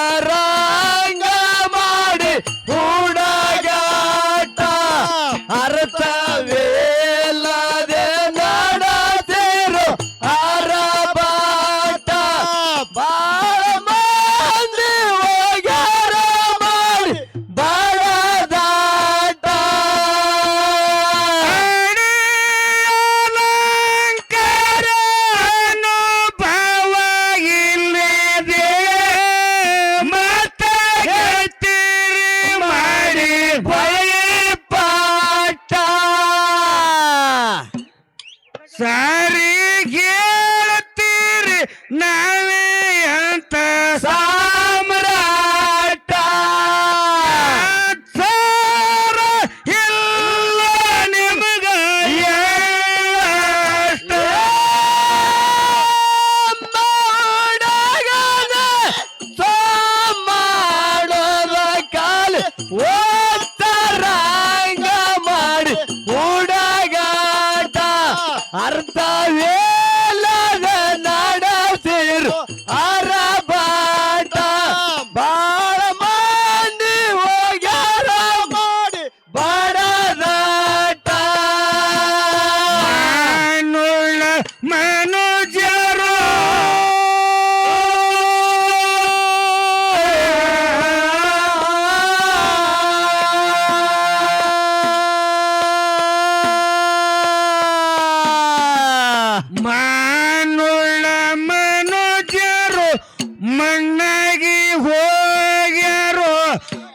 Nara.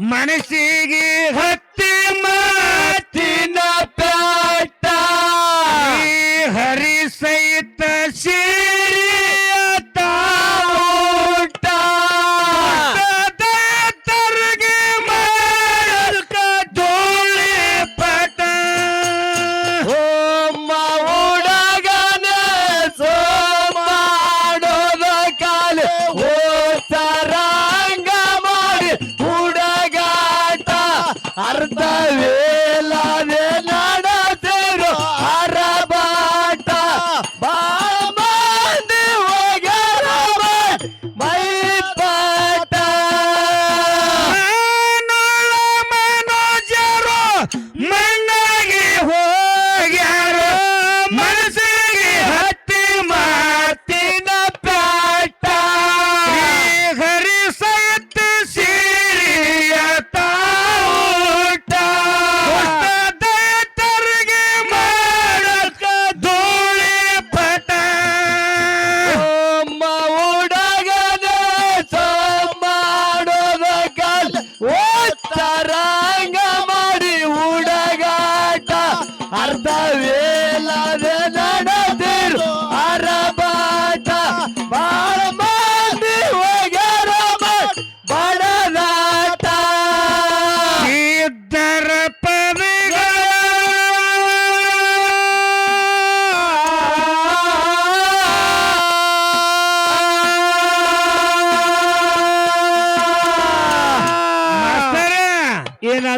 ಮನಸ್ಸಿಗೆ ಹತ್ತಿ ಮಾತಿನ பார்த்தால்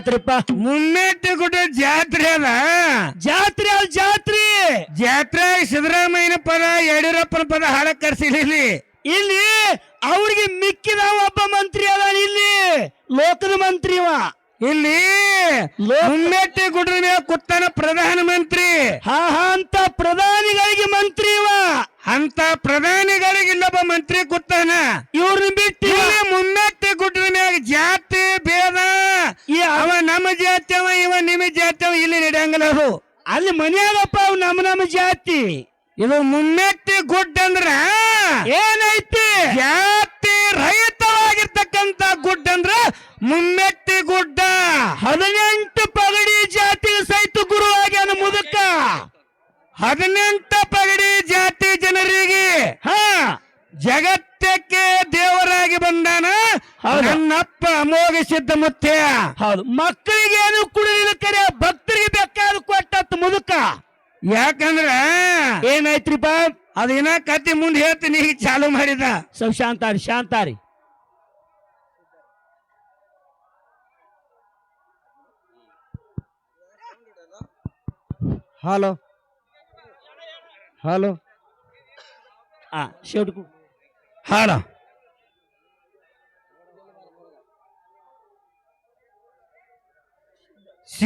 ಏನಾತ್ರಿಪ್ಪ ಮುಮ್ಮೆಟ್ಟಿ ಗುಡ್ಡ ಜಾತ್ರೆ ಅದ. ಜಾತ್ರೆ ಅಲ್ ಜಾತ್ರೆ? ಜಾತ್ರೆ ಸಿದ್ದರಾಮಯ್ಯನ ಪದ ಯಡಿಯೂರಪ್ಪನ ಪದ ಹಾಳ ಕರ್ಸಿಲಿ ಇಲ್ಲಿ. ಅವ್ರಿಗೆ ಮಿಕ್ಕಿದ ಒಬ್ಬ ಮಂತ್ರಿ ಅದ ಇಲ್ಲಿ. ಲೋಕದ ಮಂತ್ರಿ ಅವ ಇಲ್ಲಿ ಮುಮ್ಮೆಟ್ಟಿ ಗುಡ್ರ ಮೇಲೆ ಕುತ್ತಾನ ಪ್ರಧಾನ ಮಂತ್ರಿ. ಹಾ ಹಾ ಅಂತ ಪ್ರಧಾನಿಗಳಿಗೆ ಮಂತ್ರಿ ಅಂತ ಪ್ರಧಾನಿಗಳಿಗೆ ಇಲ್ಲೊಬ್ಬ ಮಂತ್ರಿ ಕುತ್ತಾನ ಇವ್ರನ್ನ ಬಿಟ್ಟು ನಮ್ಮ ಜಾತಿ ಅವ ಇವ ನಿಮ್ಮ ಜಾತಿ ಅವ ಇಲ್ಲಿ ನಡೆಯಂಗಿಲ್ಲ ಅದು. ಅಲ್ಲಿ ಮನ್ಯಾಗಪ್ಪ ಅವ್ ನಮ್ಮ ನಮ್ಮ ಜಾತಿ. ಇದು ಮುಮ್ಮೆಟ್ಟಿ ಗುಡ್ಡ ಅಂದ್ರ ಏನೈತಿ? ಜಾತಿ ರಹಿತವಾಗಿರ್ತಕ್ಕಂತ ಗುಡ್ಡ ಅಂದ್ರ ಮುಮ್ಮೆಟ್ಟಿ ಗುಡ್ಡ. ಹದಿನೆಂಟು ಪಗಡಿ ಜಾತಿ ಸಹಿತ ಗುರು ಆಗ್ಯಾನ ಮುದುಕ. ಹದಿನೆಂಟು ಪಗಡಿ ಜಾತಿ ಜನರಿಗೆ ಹಾ. ಜಗತ್ತಕ್ಕೆ ದೇವರಾಗಿ ಬಂದಾನ ಅವನಪ್ಪ ನನ್ನಪ್ಪ ಅಮೋಘ ಸಿದ್ಧ ಮುತ್ಯ ಹೌದು. ಯಾಕಂದ್ರ ಏನಾಯ್ತ್ರಿಪ್ಪ? ಅದಿನ ಕತ್ತಿ ಮುಂದೆ ಹೇಳ್ತೀನಿ ಈಗ ಚಾಲು ಮಾಡಿದ. ಸ್ವಲ್ಪ ಶಾಂತಾರಿ. ಶಾಂತಾರಿ ಹಲೋ. ಹಲೋ. ಆ ಶೇಟ್ಕು ಹಾಡ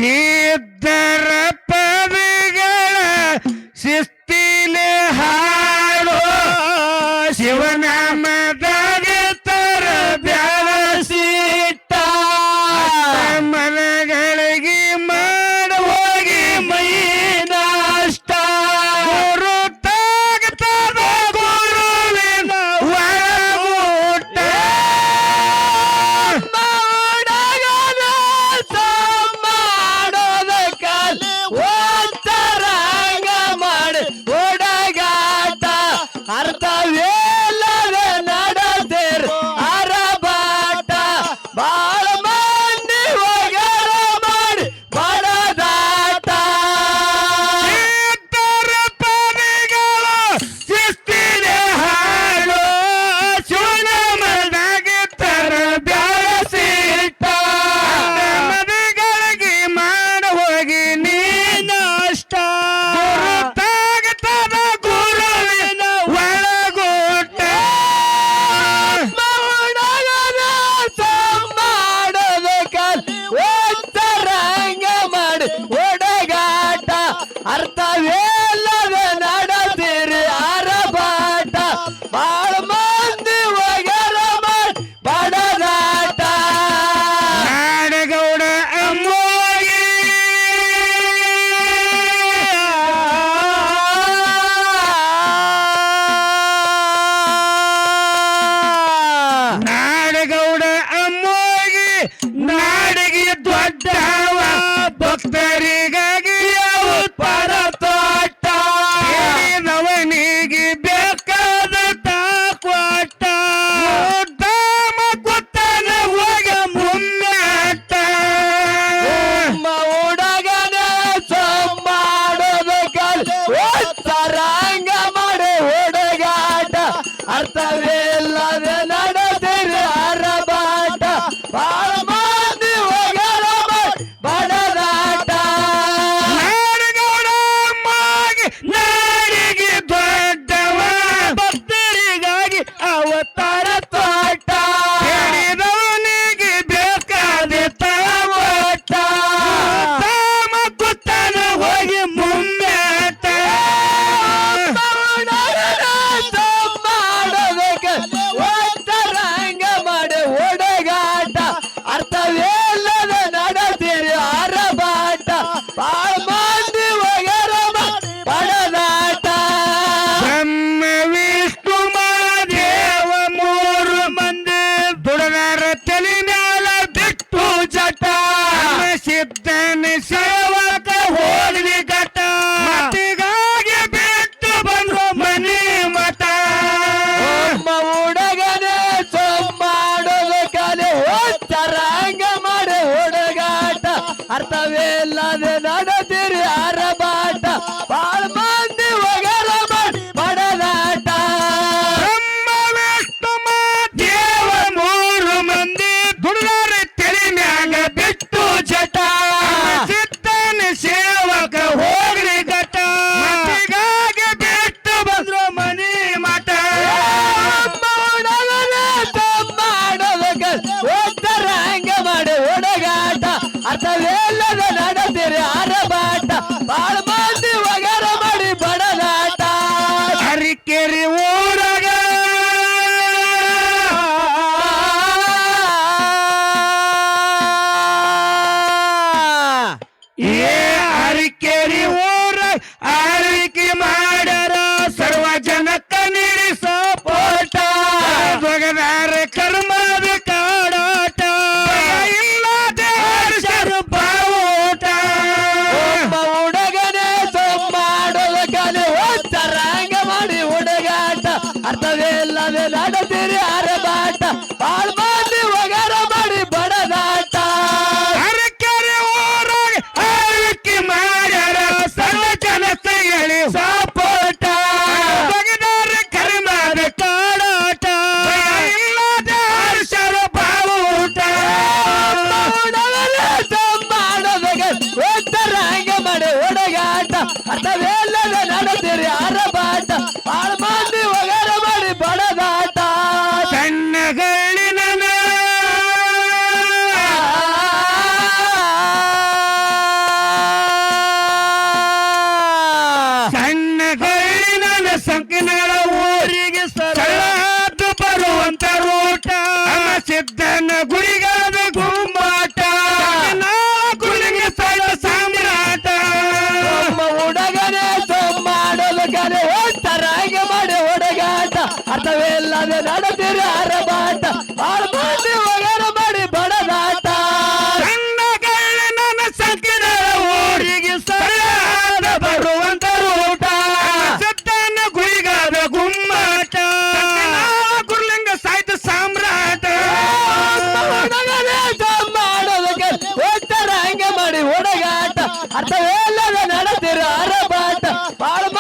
ಸಿದ್ಧರ la நடத்துற ஆரப்பாட்டம் பாலம்